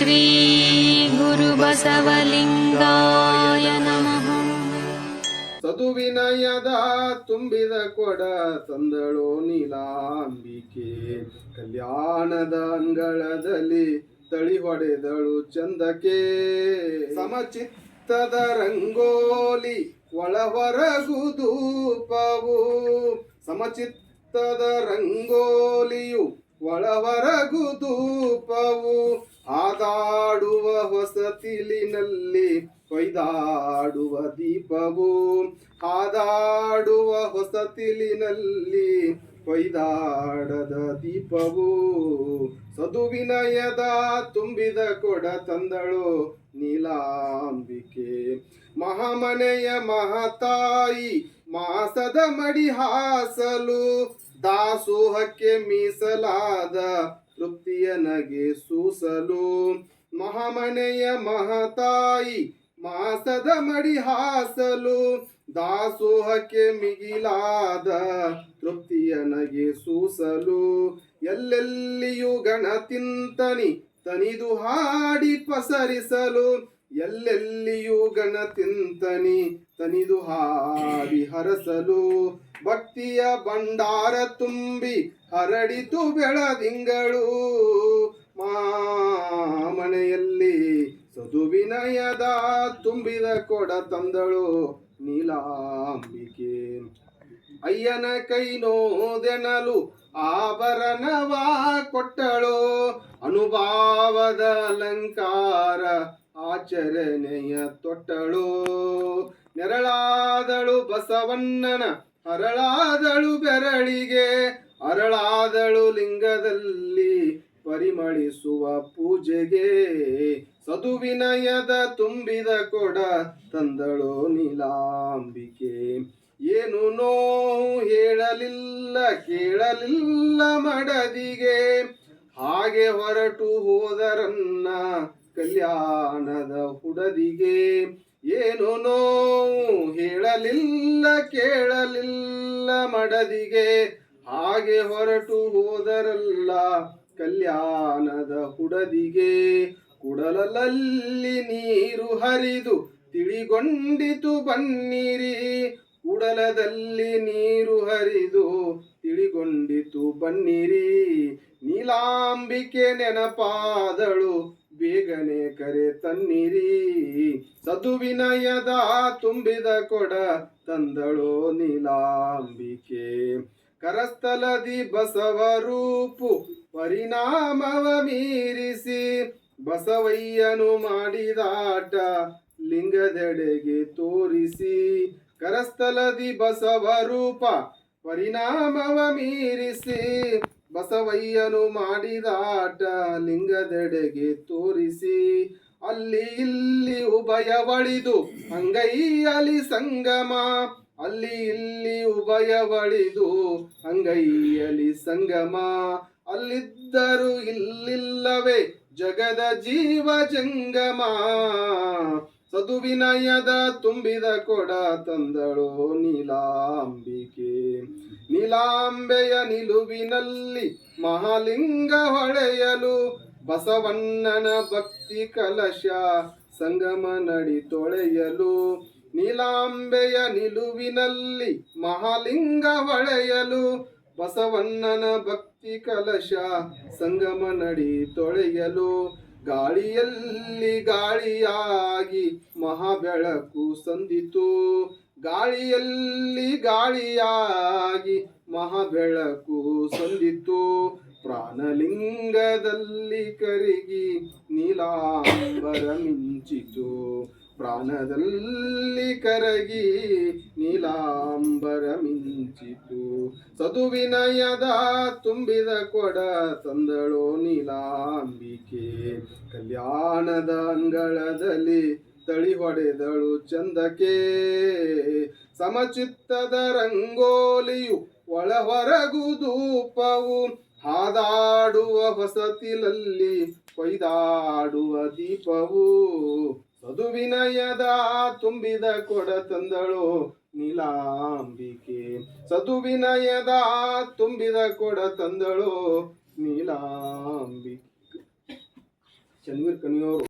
ಶ್ರೀ ಗುರುಬಸವಲಿಂಗಾಯ ನಮಃ. ಸದುವಿನಯದ ತುಂಬಿದ ಕೊಡ ತಂದಳು ನೀಲಾಂಬಿಕೆ. ಕಲ್ಯಾಣದ ಅಂಗಳದಲ್ಲಿ ತಳಿ ಹೊಡೆದಳು ಚಂದಕೆ. ಸಮಚಿತ್ತದ ರಂಗೋಲಿ ಒಳಹೊರಗು ಧೂಪವು. ಸಮಚಿತ್ತದ ರಂಗೋಲಿಯು ಒಳಹೊರಗು ಹಾದಾಡುವ ಹೊಸತಿಲಿನಲ್ಲಿ ಕೊಯ್ದಾಡದ ದೀಪವು ಸದುವಿನಯದ ತುಂಬಿದ ಕೊಡ ತಂದಳು ನೀಲಾಂಬಿಕೆ. ಮಹಾಮನೆಯ ಮಹತಾಯಿ ಮಾಸದ ಮಡಿ ಹಾಸಲು ದಾಸೋಹಕ್ಕೆ ಮೀಸಲಾದ ತೃಪ್ತಿಯ ನಗೆ ಸೂಸಲು. ಮಹಾಮನೆಯ ಮಹತಾಯಿ ಮಾಸದ ಮಡಿ ಹಾಸಲು ದಾಸೋಹಕ್ಕೆ ಮಿಗಿಲಾದ ತೃಪ್ತಿಯ ನಗೆ ಸೂಸಲು. ಎಲ್ಲೆಲ್ಲಿಯೂ ಗಣ ತಿಂತನಿ ತನಿದು ಹಾಡಿ ಪಸರಿಸಲು. ಎಲ್ಲೆಲ್ಲಿಯೂ ಗಣ ತಿಂತನಿ ತನಿದು ಹಾಡಿ ಹರಸಲು. ಭಕ್ತಿಯ ಭಂಡಾರ ತುಂಬಿ ಹರಡಿತು ಬೆಳದಿಂಗಳು. ಮಾಮನೆಯಲ್ಲಿ ಸದುವಿನಯದ ತುಂಬಿದ ಕೊಡ ತಂದಳು ನೀಲಾಂಬಿಕೆ. ಅಯ್ಯನ ಕೈ ನೋದೆನಲು ಆಭರಣವ ಕೊಟ್ಟಳು ಅನುಭಾವದ ಅಲಂಕಾರ ಆಚರಣೆಯ ತೊಟ್ಟಳು. ನೆರಳಾದಳು ಬಸವಣ್ಣನ ಅರಳಾದಳು ಬೆರಳಿಗೆ ಅರಳಾದಳು ಲಿಂಗದಲ್ಲಿ ಪರಿಮಳಿಸುವ ಪೂಜೆಗೆ ಸದುವಿನಯದ ತುಂಬಿದ ಕೊಡ ತಂದಳು ನೀಲಾಂಬಿಕೆ. ಏನು ನೋವು ಹೇಳಲಿಲ್ಲ, ಕೇಳಲಿಲ್ಲ ಮಡದಿಗೆ. ಹಾಗೆ ಹೊರಟು ಹೋದರನ್ನ ಕಲ್ಯಾಣದ ಹುಡದಿಗೆ. ಏನು ನೋವು ಹೇಳಲಿಲ್ಲ, ಕೇಳಲಿಲ್ಲ ಮಡದಿಗೆ. ಹಾಗೆ ಹೊರಟು ಹೋದರಲ್ಲ ಕಲ್ಯಾಣದ ಹುಡದಿಗೆ ಕುಡಲಲ್ಲಿ ನೀರು ಹರಿದು ತಿಳಿಗೊಂಡಿತು ಬನ್ನಿರಿ. ಕುಡಲದಲ್ಲಿ ನೀರು ಹರಿದು ತಿಳಿಗೊಂಡಿತು ಬನ್ನಿರಿ. ನೀಲಾಂಬಿಕೆ ನೆನಪಾದಳು, ಬೇಗನೆ ಕರೆ ತನ್ನಿರಿ. ಸದುವಿನಯದ ತುಂಬಿದ ಕೊಡ ತಂದಳು ನೀಲಾಂಬಿಕೆ. ಕರಸ್ಥಲದಿ ಬಸವರೂಪು ಪರಿಣಾಮವ ಮೀರಿಸಿ ಬಸವಯ್ಯನು ಮಾಡಿದಾಟ ಲಿಂಗದೆಡೆಗೆ ತೋರಿಸಿ. ಕರಸ್ಥಲದಿ ಬಸವರೂಪ ಪರಿಣಾಮವ ಮೀರಿಸಿ ಬಸವಯ್ಯನು ಮಾಡಿದಾಟ ಲಿಂಗದೆಡೆಗೆ ತೋರಿಸಿ. ಅಲ್ಲಿ ಇಲ್ಲಿ ಉಭಯವಳಿದು ಅಂಗೈಯಲಿ ಸಂಗಮ ಅಲ್ಲಿ ಇಲ್ಲಿ ಉಭಯವಳಿದು ಅಂಗೈಯಲಿ ಸಂಗಮ. ಅಲ್ಲಿದ್ದರು ಇಲ್ಲಿಲ್ಲವೇ ಜಗದ ಜೀವ ಜಂಗಮ. ಸದುವಿನಯದ ತುಂಬಿದ ಕೊಡ ತಂದಳು ನೀಲಾಂಬಿಕೆ. ನೀಲಾಂಬೆಯ ನಿಲುವಿನಲ್ಲಿ ಮಹಾಲಿಂಗ ಹೊಳೆಯಲು ಬಸವಣ್ಣನ ಭಕ್ತಿ ಕಲಶ ಸಂಗಮ ನಡಿ ತೊಳೆಯಲು. ನೀಲಾಂಬೆಯ ನಿಲುವಿನಲ್ಲಿ ಮಹಾಲಿಂಗ ಹೊಳೆಯಲು ಬಸವಣ್ಣನ ಭಕ್ತಿ ಕಲಶ ಸಂಗಮ ನಡಿ ತೊಳೆಯಲು. ಗಾಳಿಯಲ್ಲಿ ಗಾಳಿಯಾಗಿ ಮಹಾಬೆಳಕು ಸಂದಿತು. ಗಾಳಿಯಲ್ಲಿ ಗಾಳಿಯಾಗಿ ಮಹಾಬೆಳಕು ಸಂದಿತು. ಪ್ರಾಣಲಿಂಗದಲ್ಲಿ ಕರಿಗಿ ನೀಲಾಂಬರ ಮಿಂಚಿತು. ಪ್ರಾಣದಲ್ಲಿ ಕರಗಿ ನೀಲಾಂಬರ ಮಿಂಚಿತು. ಸದುವಿನಯದ ತುಂಬಿದ ಕೊಡ ತಂದಳೋ ನೀಲಾಂಬಿಕೆ. ಕಲ್ಯಾಣದ ಅಂಗಳದಲ್ಲಿ ತಳಿ ಹೊಡೆದಳು ಚಂದಕೆ. ಸಮಚಿತ್ತದ ರಂಗೋಲಿಯು ಒಳ ಹೊರಗು ಧೂಪವು ಹಾದಾಡುವ ಹೊಸತಿಲಲ್ಲಿ ಕೊಯ್ದಾಡುವ ದೀಪವು. ಸದುವಿನಯದ ತುಂಬಿದ ಕೊಡ ತಂದಳು ನೀಲಾಂಬಿಕೆ. ಸದುವಿನಯದ ತುಂಬಿದ ಕೊಡ ತಂದಳು ನೀಲಾಂಬಿಕೆ. ಚನ್ವೀರ್ ಕನಿಯವರು